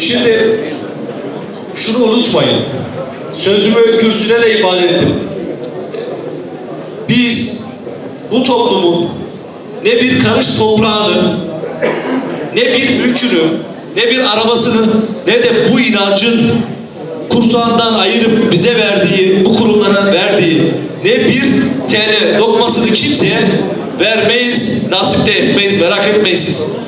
Şimdi şunu unutmayın. Sözümü kürsüde de ifade ettim. Biz bu toplumun ne bir karış toprağını, ne bir mülkünü, ne bir arabasını, ne de bu inancın kursağından ayırıp bize verdiği, bu kurumlara verdiği ne bir TL lokmasını kimseye vermeyiz, nasip de etmeyiz, merak etmeyin siz.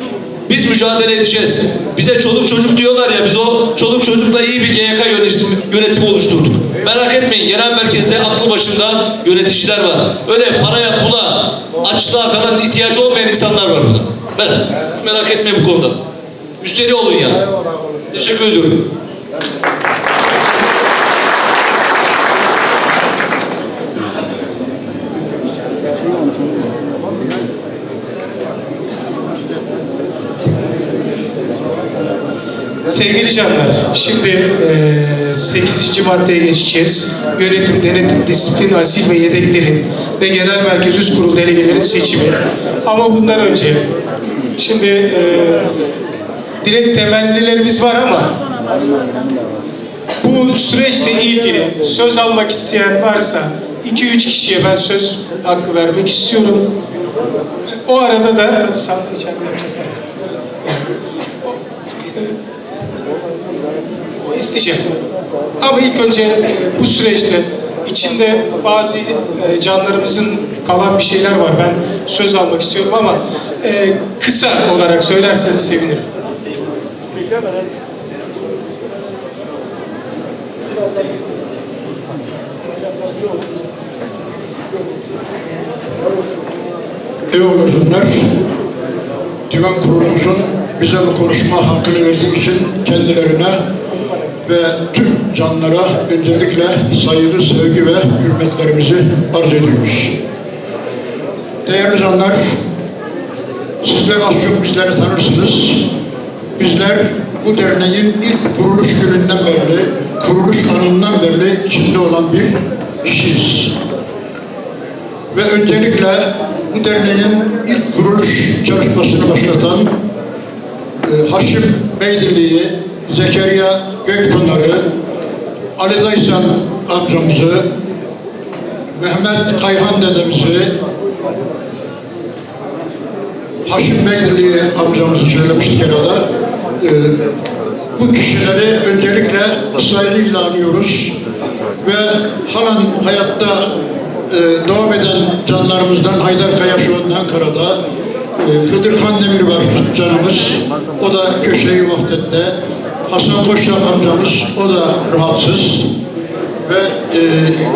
Biz mücadele edeceğiz. Bize çoluk çocuk diyorlar ya, biz o çoluk çocukla iyi bir GYK yönetimi, yönetimi oluşturduk. Merak etmeyin, genel merkezde aklı başında yöneticiler var. Öyle paraya, pula, açlığa falan ihtiyacı olmayan insanlar var burada. Ben, siz merak etmeyin bu konuda. Müşteri olun ya. Teşekkür ediyorum. Sevgili canlar, şimdi e, 8. maddeye geçeceğiz. Yönetim, denetim, disiplin, asil ve yedeklerin ve genel merkez üst kurul delegelerin seçimi. Ama bundan önce, şimdi e, direkt temennilerimiz var ama bu süreçle ilgili söz almak isteyen varsa 2-3 kişiye ben söz hakkı vermek istiyorum. O arada da yapacak. İsteyeceğim. Ama ilk önce bu süreçte içinde bazı e, canlarımızın kalan bir şeyler var. Ben söz almak istiyorum ama e, kısa olarak söylerseniz sevinirim. Eyvallah. Divan kurulumuzun bize bu konuşma hakkını verdiği için kendilerine ve tüm canlara öncelikle saygı, sevgi ve hürmetlerimizi arz ediyoruz. Değerli canlar, sizler az çok bizleri tanırsınız. Bizler bu derneğin ilk kuruluş gününden beri, kuruluş anından beri içinde olan bir kişiyiz. Ve öncelikle bu derneğin ilk kuruluş çalışmasını başlatan e, Haşim Beydili'yi, Zekeriya Gökpınar'ı, Ali Daysan amcamızı, Mehmet Kayhan dedemizi, Haşim Beydili amcamızı söylemiştik herhalde. E, bu kişileri öncelikle saygıyla anıyoruz ve halen hayatta e, devam eden canlarımızdan Haydar Kaya şu anda Ankara'da. E, Hıdır Kandemir var canımız. O da köşeyi vahdette. Hasan Koçlar amcamız. O da rahatsız. Ve e,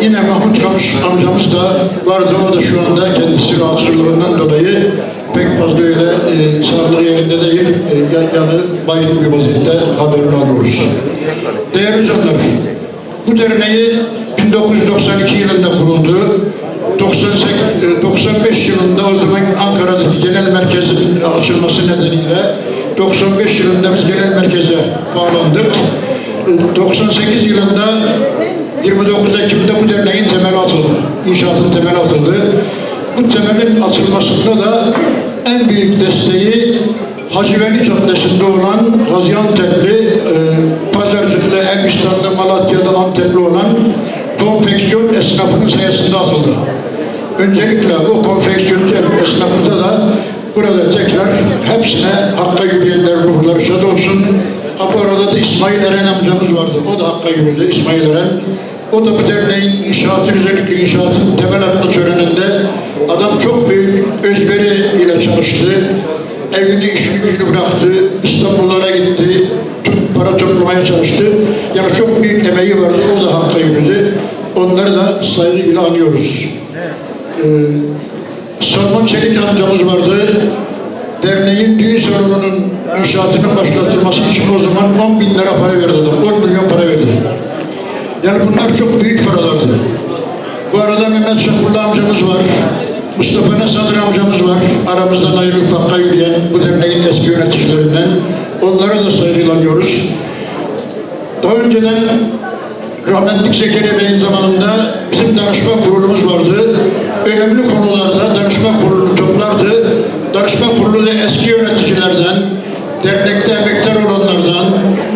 yine Mahmut Kamış amcamız da vardı. O da şu anda kendisi rahatsızlığından dolayı pek fazla öyle e, sağlığı yerinde değil. E, yan- yanı baygın bir vaziyette haberini alıyoruz. Değerli canlar, bu derneği 1992 yılında kuruldu. 98, e, 95 yılında o zaman Ankara'daki genel merkezin açılması nedeniyle 95 yılında biz genel merkeze bağlandık. E, 98 yılında 29 Ekim'de bu derneğin temeli atıldı. İnşaatın temeli atıldı. Bu temelin atılmasında da en büyük desteği Hacı Veli Caddesi'nde olan Gaziantep'li, e, Pazarcıklı, Elbistanlı, Malatyalı, Antepli olan konfeksiyon esnafının sayesinde atıldı. Öncelikle bu konfeksiyoncu esnafımıza da burada tekrar hepsine hakka yürüyenler ruhları şad olsun. Ha bu arada da İsmail Eren amcamız vardı. O da hakka yürüdü İsmail Eren. O da bu derneğin inşaatı özellikle inşaatın temel atma töreninde adam çok büyük özveri ile çalıştı. Evini, işini, gücünü bıraktı. İstanbullara gitti. Para toplamaya çalıştı. Yani çok büyük emeği vardı. O da hakka yürüdü. Onları da saygıyla anıyoruz. Ee, Salman Çelik amcamız vardı. Derneğin düğün salonunun inşaatının başlatılması için o zaman 10 bin lira para verdi adam. 10 milyon para verdi. Yani bunlar çok büyük paralardı. Bu arada Mehmet Şakurlu amcamız var. Mustafa Nesadır amcamız var. Aramızdan ayrılıp hakka yürüyen bu derneğin eski yöneticilerinden. Onlara da saygılanıyoruz. Daha önceden rahmetlik Zekeriya Bey'in zamanında bizim danışma kurulumuz vardı önemli konularda danışma kurulu toplardı. Danışma kurulu da eski yöneticilerden, dernekte emektar olanlardan,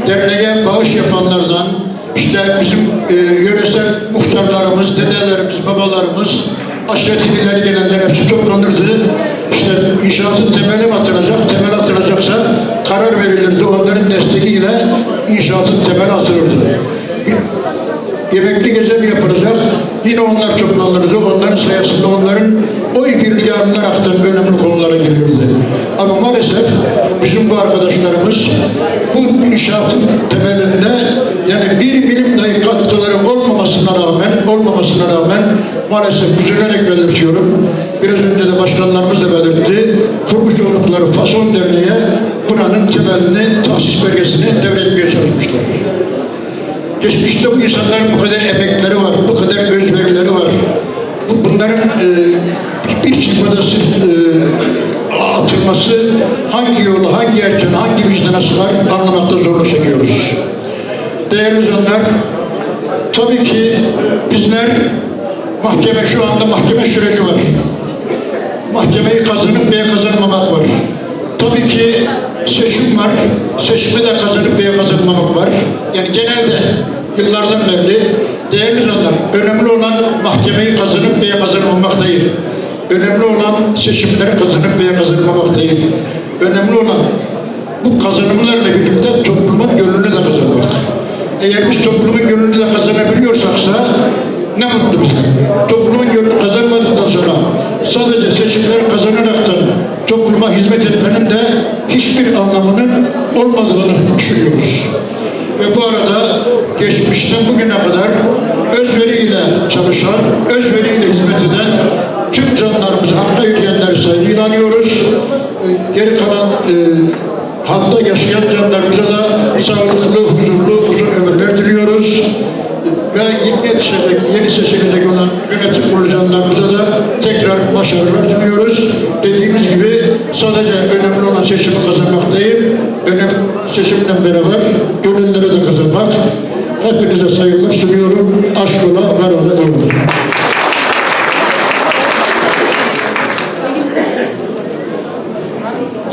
derneğe bağış yapanlardan, işte bizim e, yöresel muhtarlarımız, dedelerimiz, babalarımız, aşiret ileri gelenler hepsi toplanırdı. İşte inşaatın temeli mi atılacak, temel atılacaksa karar verilirdi. Onların desteğiyle inşaatın temeli atılırdı. Yemekli gece mi yapılacak? Yine onlar toplanırdı. Onların sayesinde onların oy birliği alınaraktan önemli konulara geliyordu. Ama maalesef bizim bu arkadaşlarımız bu inşaatın temelinde yani bir bilim dahi katkıları olmamasına rağmen olmamasına rağmen maalesef üzülerek belirtiyorum. Biraz önce de başkanlarımız da belirtti. Kurmuş oldukları Fason Derneği'ye buranın temelini, tahsis belgesini devretmeye çalışmışlar. Geçmişte bu insanların bu kadar emekleri var, bu kadar özverileri var. Bu- Bunların e, bir çıkmadası e, atılması hangi yolu, hangi yerden, hangi vicdana sığar anlamakta zorluk çekiyoruz. Değerli canlar, tabii ki bizler mahkeme şu anda mahkeme süreci var. Mahkemeyi kazanıp veya kazanmamak var. Tabii ki seçim var. Seçimi de kazanıp veya kazanmamak var. Yani genelde yıllardan beri değerli canlar önemli olan mahkemeyi kazanıp veya kazanmamak değil. Önemli olan seçimleri kazanıp veya kazanmamak değil. Önemli olan bu kazanımlarla birlikte toplumun gönlünü de kazanmak. Eğer biz toplumun gönlünü de kazanabiliyorsaksa ne mutlu bize. Toplumun gönlünü kazanmadıktan sonra sadece seçimleri kazanaraktan topluma hizmet etmenin de hiçbir anlamının olmadığını düşünüyoruz. Ve bu arada geçmişten bugüne kadar özveriyle çalışan, özveriyle hizmet eden tüm canlarımızı hakka yürüyenleri saygıyla anıyoruz. Ee, Geri kalan e, halkta yaşayan canlarımıza da sağlıklı, huzurlu, uzun ömürler diliyoruz. Ve yeni yetişecek, yeni seçilecek olan yönetim kurulu canlarımıza da tekrar başarılar diliyoruz. Dediğimiz gibi sadece önemli olan seçimi kazanmak değil, önemli seçimle beraber gönülleri de kazanmak. Hepinize saygılar sunuyorum. Aşk ola, var ola, olun.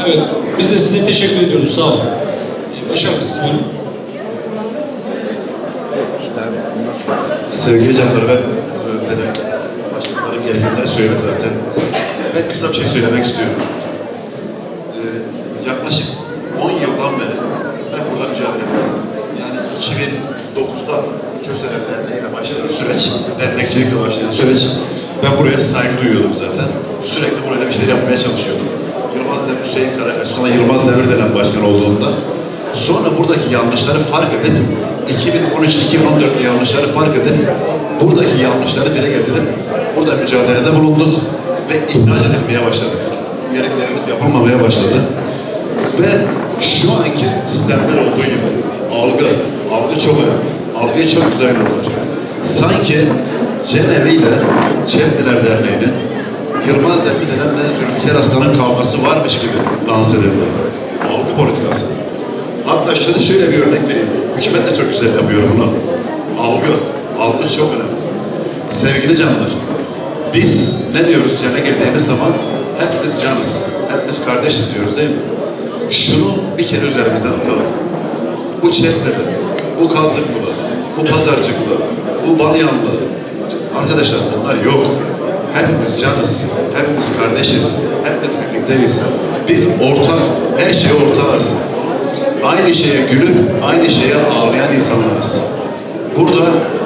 Evet, biz de size teşekkür ediyoruz. Sağ olun. Başak siz Sevgili canlar ben e, dedim, başkanlarım gerekenleri söyledi zaten. Ben kısa bir şey söylemek istiyorum. Ee, yaklaşık 10 yıldan beri ben burada mücadele ediyorum. Yani 2009'da Köseler Derneği'yle başlayan süreç, dernekçilikle başlayan süreç. Ben buraya saygı duyuyordum zaten. Sürekli burayla bir şeyler yapmaya çalışıyordum. Yılmaz Demir, Hüseyin Karakaş, sonra Yılmaz Demir denen başkan olduğunda sonra buradaki yanlışları fark edip 2013-2014'te yanlışları fark edip buradaki yanlışları dile getirip burada mücadelede bulunduk ve ihraç edilmeye başladık. Gereklerimiz yapılmamaya başladı. Ve şu anki sistemler olduğu gibi algı, algı çok önemli. Algıyı çok güzel yönetiyorlar. Sanki Cemevi ile Cemdiler Derneği'nin Yılmaz Demir denen ve Zülfikar Aslan'ın kavgası varmış gibi dans edildi. Algı politikası. Hatta şöyle, şöyle bir örnek vereyim. Hükümet de çok güzel yapıyor bunu. Algı. Algı çok önemli. Sevgili canlar, biz ne diyoruz cana girdiğimiz zaman hepimiz canız, hepimiz kardeşiz diyoruz değil mi? Şunu bir kere üzerimizden atalım. Bu Çetleri, bu Kazlıklı, bu Pazarcıklı, bu Balyanlı. Arkadaşlar bunlar yok. Hepimiz canız, hepimiz kardeşiz, hepimiz birlikteyiz. Biz ortak, her şeye ortağız. Aynı şeye gülüp, aynı şeye ağlayan insanlarız. Burada,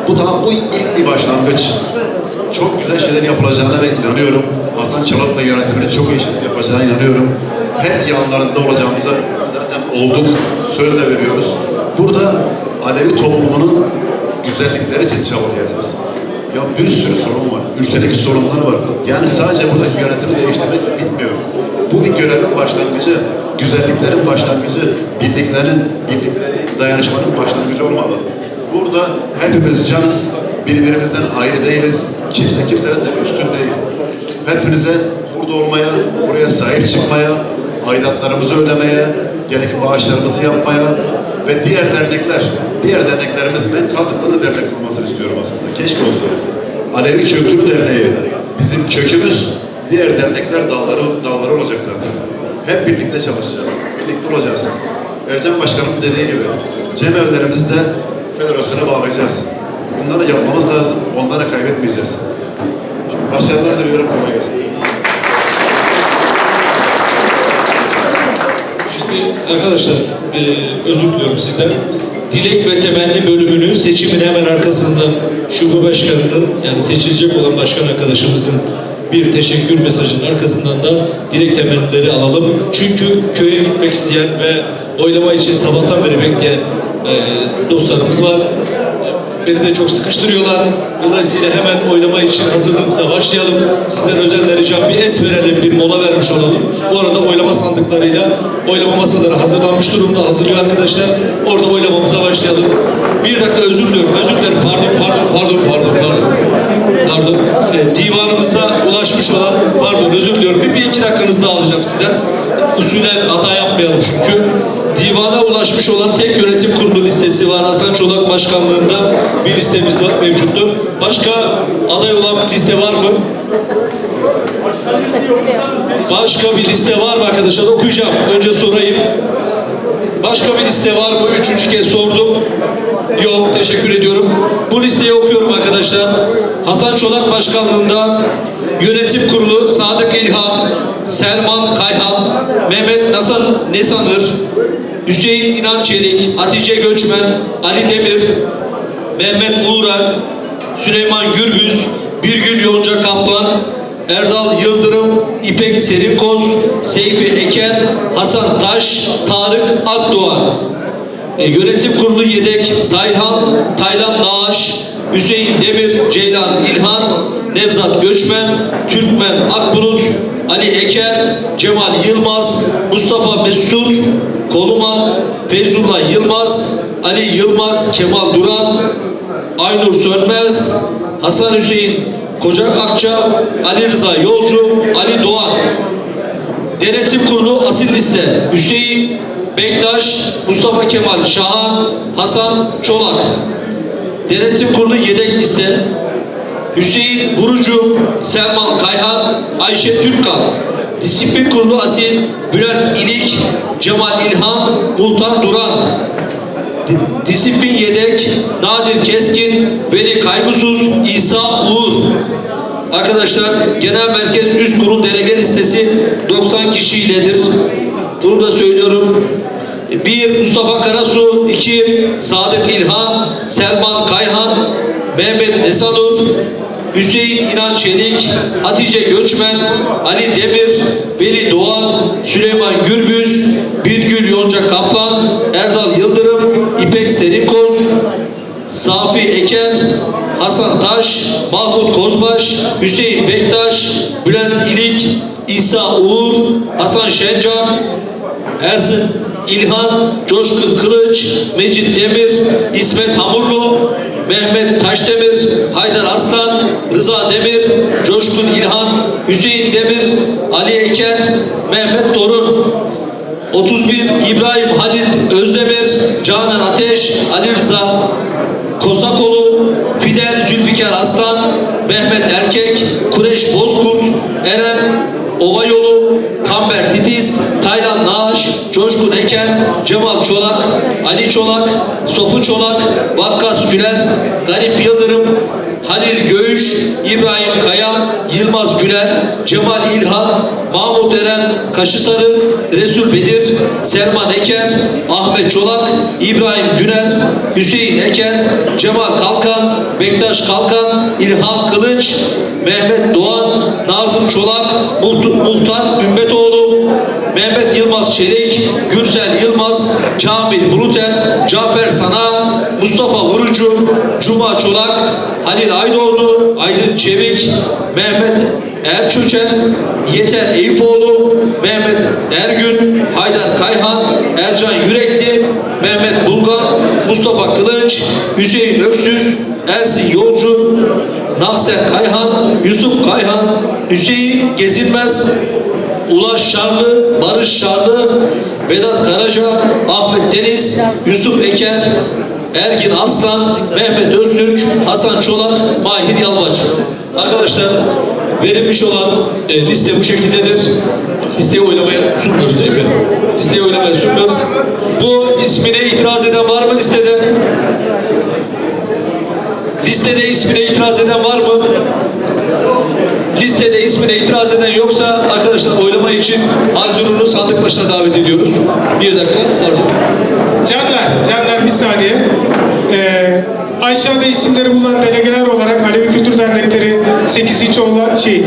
bu da bu ilk bir başlangıç. Çok güzel şeyler yapılacağına ve inanıyorum. Hasan Çalık ve çok iyi şeyler yapacağına inanıyorum. Hep yanlarında olacağımıza zaten olduk. Söz de veriyoruz. Burada Alevi toplumunun güzellikleri için çabalayacağız. Ya bir sürü sorun var. Ülkedeki sorunlar var. Yani sadece buradaki yönetimi değiştirmek bitmiyor. Bu bir görevin başlangıcı, güzelliklerin başlangıcı, birliklerin, birliklerin, dayanışmanın başlangıcı olmalı. Burada hepimiz canız, birbirimizden ayrı değiliz. Kimse kimsenin de üstün değil. Hepinize burada olmaya, buraya sahip çıkmaya, aidatlarımızı ödemeye, gerekli bağışlarımızı yapmaya ve diğer dernekler, diğer derneklerimizin ben Kazık'ta da dernek kurmasını istiyorum aslında. Keşke olsa. Alevi Kültür Derneği bizim kökümüz, diğer dernekler dalları, dalları olacak zaten. Hep birlikte çalışacağız, birlikte olacağız. Ercan Başkanım dediği gibi cemevlerimizi de federasyona bağlayacağız. Bunları yapmamız lazım. Onları kaybetmeyeceğiz. Şimdi başarılar diliyorum. Kolay gelsin. Şimdi arkadaşlar e, özür diliyorum sizden. Dilek ve temenni bölümünü seçimin hemen arkasında şube başkanının yani seçilecek olan başkan arkadaşımızın bir teşekkür mesajının arkasından da dilek temennileri alalım. Çünkü köye gitmek isteyen ve oylama için sabahtan beri bekleyen e, dostlarımız var. Beni de çok sıkıştırıyorlar. Dolayısıyla hemen oylama için hazırlığımıza başlayalım. Sizden özel ricam bir es verelim, bir mola vermiş olalım. Bu arada oylama sandıklarıyla oylama masaları hazırlanmış durumda, hazırlıyor arkadaşlar. Orada oylamamıza başlayalım. Bir dakika özür diliyorum, özür dilerim. Pardon, pardon, pardon, pardon. Pardon. Divanımıza ulaşmış olan, pardon özür diliyorum. Bir, bir iki dakikanızı daha alacağım sizden. Usulen hata yapmayalım çünkü. Divana ulaşmış olan tek yönetim kurulu listesi var. Hasan Çolak Başkanlığında bir listemiz var, mevcuttur. Başka aday olan liste var mı? Başka bir liste var mı arkadaşlar? Okuyacağım. Önce sorayım. Başka bir liste var mı? Üçüncü kez sordum. Yok, teşekkür ediyorum. Bu listeyi okuyorum arkadaşlar. Hasan Çolak Başkanlığında Yönetim Kurulu Sadık İlhan, Selman Kayhan, Mehmet Nasan Nesanır, Hüseyin İnan Çelik, Hatice Göçmen, Ali Demir, Mehmet Uğran, Süleyman Gürbüz, Birgül Yonca Kaplan, Erdal Yıldırım, İpek Serimkoz, Seyfi Eker, Hasan Taş, Tarık Akdoğan. E, yönetim kurulu yedek Tayhan, Taylan Naaş, Hüseyin Demir, Ceylan İlhan, Nevzat Göçmen, Türkmen Akbulut, Ali Eker, Cemal Yılmaz, Mustafa Mesut, Koluman, Feyzullah Yılmaz, Ali Yılmaz, Kemal Duran, Aynur Sönmez, Hasan Hüseyin Koca Akça, Ali Rıza Yolcu, Ali Doğan. Denetim Kurulu asil liste Hüseyin Bektaş, Mustafa Kemal Şahan, Hasan Çolak. Denetim Kurulu yedek liste Hüseyin Vurucu, Selman Kayhan, Ayşe Türkkan. Disiplin Kurulu asil Bülent İlik, Cemal İlhan, Muhtar Duran. Di- Disiplin yedek Nadir Keskin, Veli Kaygısız, İsa Uğur. Arkadaşlar genel merkez üst kurul delege listesi 90 kişiyledir. Bunu da söylüyorum. Bir Mustafa Karasu, iki Sadık İlhan, Selman Kayhan, Mehmet Nesanur, Hüseyin İnan Çelik, Hatice Göçmen, Ali Demir, Veli Doğan, Süleyman Gürbüz, Birgül Yonca Kaplan, Erdal Yıldırım, İpek Serimkoz, Safi Eker, Hasan Taş, Mahmut Kozbaş, Hüseyin Bektaş, Bülent İlik, İsa Uğur, Hasan Şencan, Ersin İlhan, Coşkun Kılıç, Mecit Demir, İsmet Hamurlu, Mehmet Taşdemir, Haydar Aslan, Rıza Demir, Coşkun İlhan, Hüseyin Demir, Ali Eker, Mehmet Torun, 31 İbrahim Halil Özdemir, Canan Ateş, Ali Rıza, Kosakolu, Fidel Zülfikar Aslan, Mehmet Erkek, Kureş Bozkurt, Eren Ovayolu, Kamber Titiz, Taylan Naaş, Coşkun Eker, Cemal Çolak, Ali Çolak, Sofu Çolak, Vakkas Güler, Garip Yıldırım, Halil Göğüş, İbrahim Kaya, Yılmaz Güler, Cemal İlhan, Mahmut Eren Kaşısarı, Resul Bedir, Selman Eker, Ahmet Çolak, İbrahim Güner, Hüseyin Eker, Cemal Kalkan, Bektaş Kalkan, İlhan Kılıç, Mehmet Doğan, Nazım Çolak, Muht- Muhtar Ümmetoğlu, Mehmet Yılmaz Çelik, Gürsel Yılmaz, Kamil Buluter, Cafer Sana, Mustafa Vurucu, Cuma Çolak, Halil Aydoğdu, Aydın Çevik, Mehmet Erçöçen, Yeter Eyüpoğlu, Mehmet Ergün, Haydar Kayhan, Ercan Yürekli, Mehmet Bulgan, Mustafa Kılıç, Hüseyin Öksüz, Ersin Yolcu, Nahsen Kayhan, Yusuf Kayhan, Hüseyin Gezilmez, Ulaş Şarlı, Barış Şarlı, Vedat Karaca, Ahmet Deniz, Yusuf Eker, Ergin Aslan, Mehmet Öztürk, Hasan Çolak, Mahir Yalvaç. Arkadaşlar verilmiş olan e, liste bu şekildedir. Listeyi oylamaya sunmuyoruz mi? Listeyi oylamaya sunmuyoruz. Bu ismine itiraz eden var mı listede? Listede ismine itiraz eden var mı? Listede ismine itiraz eden yoksa arkadaşlar oylama için Hazurun'u sandık başına davet ediyoruz. Bir dakika. Pardon. Canlar, canlar bir saniye. Ee, aşağıda isimleri bulunan delegeler olarak Alevi Kültür Dernekleri 8. olan şey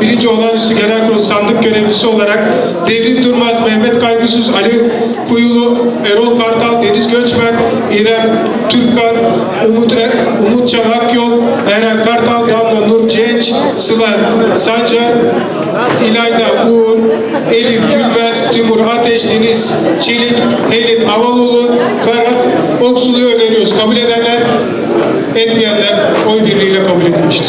1. Olağanüstü Genel Kurulu sandık görevlisi olarak Devrim Durmaz, Mehmet Kaygısız, Ali Kuyulu, Erol Kartal, Deniz Göçmen, İrem Türkkan, Umut, er, Umut Can Akyol, Eren Kartal, Damla Nur Genç, Sıla Sancar, İlayda Uğur, Elif Gülmez, Timur Ateş, Deniz Çelik, Helin Avaloğlu, Ferhat Oksulu'yu öneriyoruz. Kabul edenler, etmeyenler oy birliğiyle kabul edilmiştir.